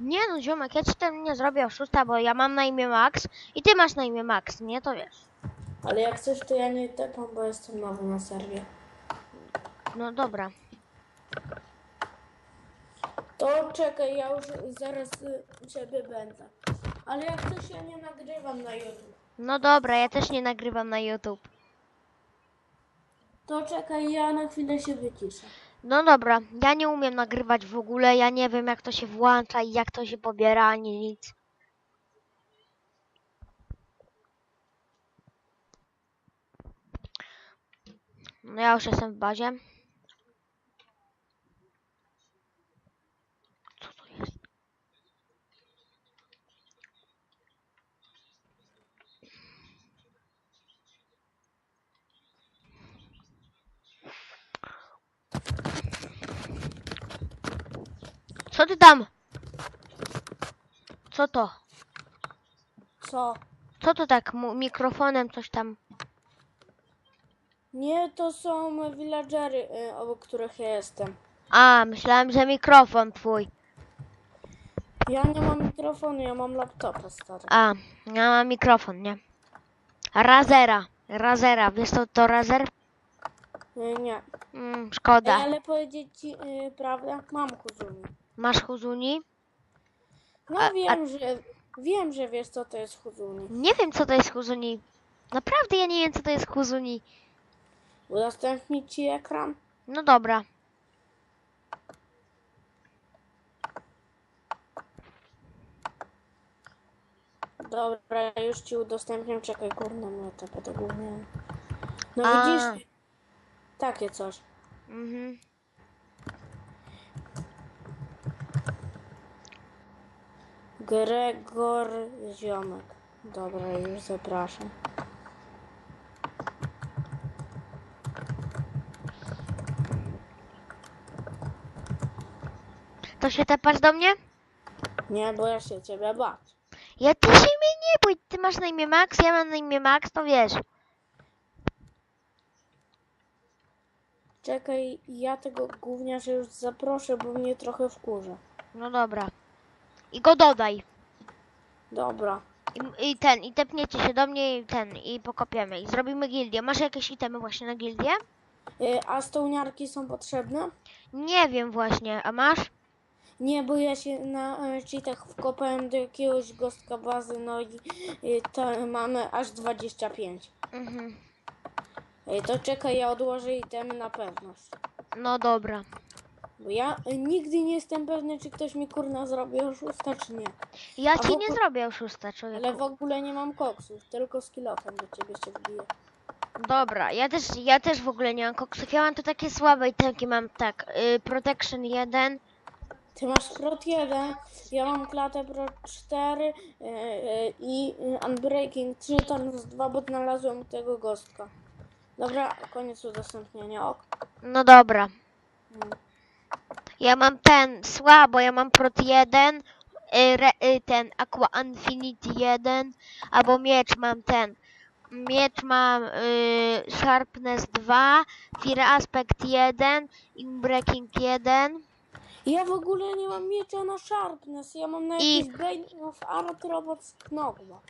Nie no, ziomek, ja ci tam nie zrobię oszusta, bo ja mam na imię Max i ty masz na imię Max, nie? To wiesz. Ale jak chcesz, to ja nie tepam, bo jestem nowy na serwie. No dobra. To czekaj, ja już zaraz y, u ciebie będę. Ale jak chcesz, ja nie nagrywam na YouTube. No dobra, ja też nie nagrywam na YouTube. To czekaj, ja na chwilę się wyciszę. No dobra, ja nie umiem nagrywać w ogóle, ja nie wiem jak to się włącza i jak to się pobiera, ani nic. No ja już jestem w bazie. Co ty tam? Co to? Co? Co to tak mikrofonem coś tam? Nie, to są villagery, y, obok których ja jestem. A, myślałem, że mikrofon twój. Ja nie mam mikrofonu, ja mam laptopa stary. A, ja mam mikrofon, nie? Razera. Razera. Wiesz co to razer? Y, nie. Mm, Ej, szkoda. ale powiedzieć ci y, prawdę, mam huzuni. Masz huzuni? No A- wiem, że wiem, że wiesz co to jest huzuni. Nie wiem, co to jest huzuni. Naprawdę ja nie wiem, co to jest huzuni. Udostępnić ci ekran? No dobra. Dobra, już ci udostępniam. Czekaj, kurde, mnie to tego nie. No A. widzisz? Takie coś. Mhm. Gregor Ziomek. Dobra, już zapraszam. To się tepasz do mnie? Nie, bo ja się ciebie bać. Ja ty się mnie nie bój. Ty masz na imię Max, ja mam na imię Max, to wiesz. Czekaj, ja tego gówniarza już zaproszę, bo mnie trochę wkurza. No dobra. I go dodaj. Dobra. I, I ten, i tepniecie się do mnie i ten, i pokopiemy. I zrobimy gildię. Masz jakieś itemy właśnie na gildię? Y, A stołniarki są potrzebne? Nie wiem właśnie, a masz? Nie, bo ja się na e, cheatach wkopałem do jakiegoś gostka bazy, no i y, to mamy aż 25. Mhm. Ej, to czekaj, ja odłożę itemy na pewność. No dobra. Bo ja y, nigdy nie jestem pewny, czy ktoś mi kurna zrobi oszusta, czy nie. Ja A ci nie ogóle- zrobię oszusta, człowieku. Ale w ogóle nie mam koksów, tylko z kilofem do ciebie się wbiję. Dobra, ja też, ja też w ogóle nie mam koksów. Ja mam tu takie słabe itemki, mam tak, y, Protection 1, Ty masz prot 1, ja mam klatę prot 4 y, y, i unbreaking 3 z 2, bo znalazłem tego gostka. Dobra, koniec udostępnienia, ok. no dobra. Mm. Ja mam ten, słabo, ja mam Prot 1, y, re, y, ten Aqua Infinity 1, albo miecz mam ten. Miecz mam y, Sharpness 2, Fear Aspect 1, Breaking 1. Ja w ogóle nie mam miecza na sharpness, ja mam na I- jakiś brain of art robot Knogma.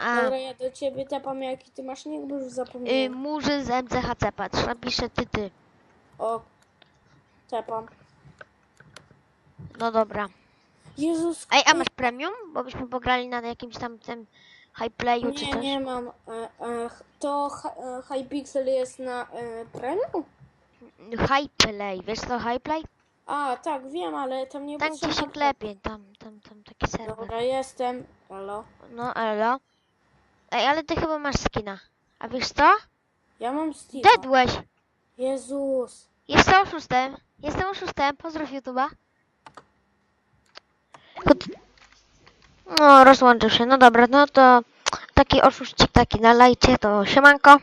A, Dobra, ja do ciebie tepam, jaki ty masz nick, bo już y, zapomniałem. Murzy z MCHC, patrz, napiszę ty, ty. O, tepam. No dobra. Jezus, Ej, a masz premium? Bo byśmy pograli na jakimś tam tym high playu czy nie, coś. nie mam. E, e, to hi- e, Hypixel jest na e, premium? High play, wiesz co high play? A, tak, wiem, ale tam nie Tam gdzie potrzeba- się klepie, tam, tam, tam taki serwer. Dobra, jestem. Halo. No elo. Ej, ale ty chyba masz skina. A wiesz co? Ja mam Steve'a. Dedłeś. Jezus. Jestem oszustem. Jestem oszustem. Pozdrow YouTube'a. Chod- No, rozłączył się. No dobra, no to taki oszuścik taki na lajcie to siemanko.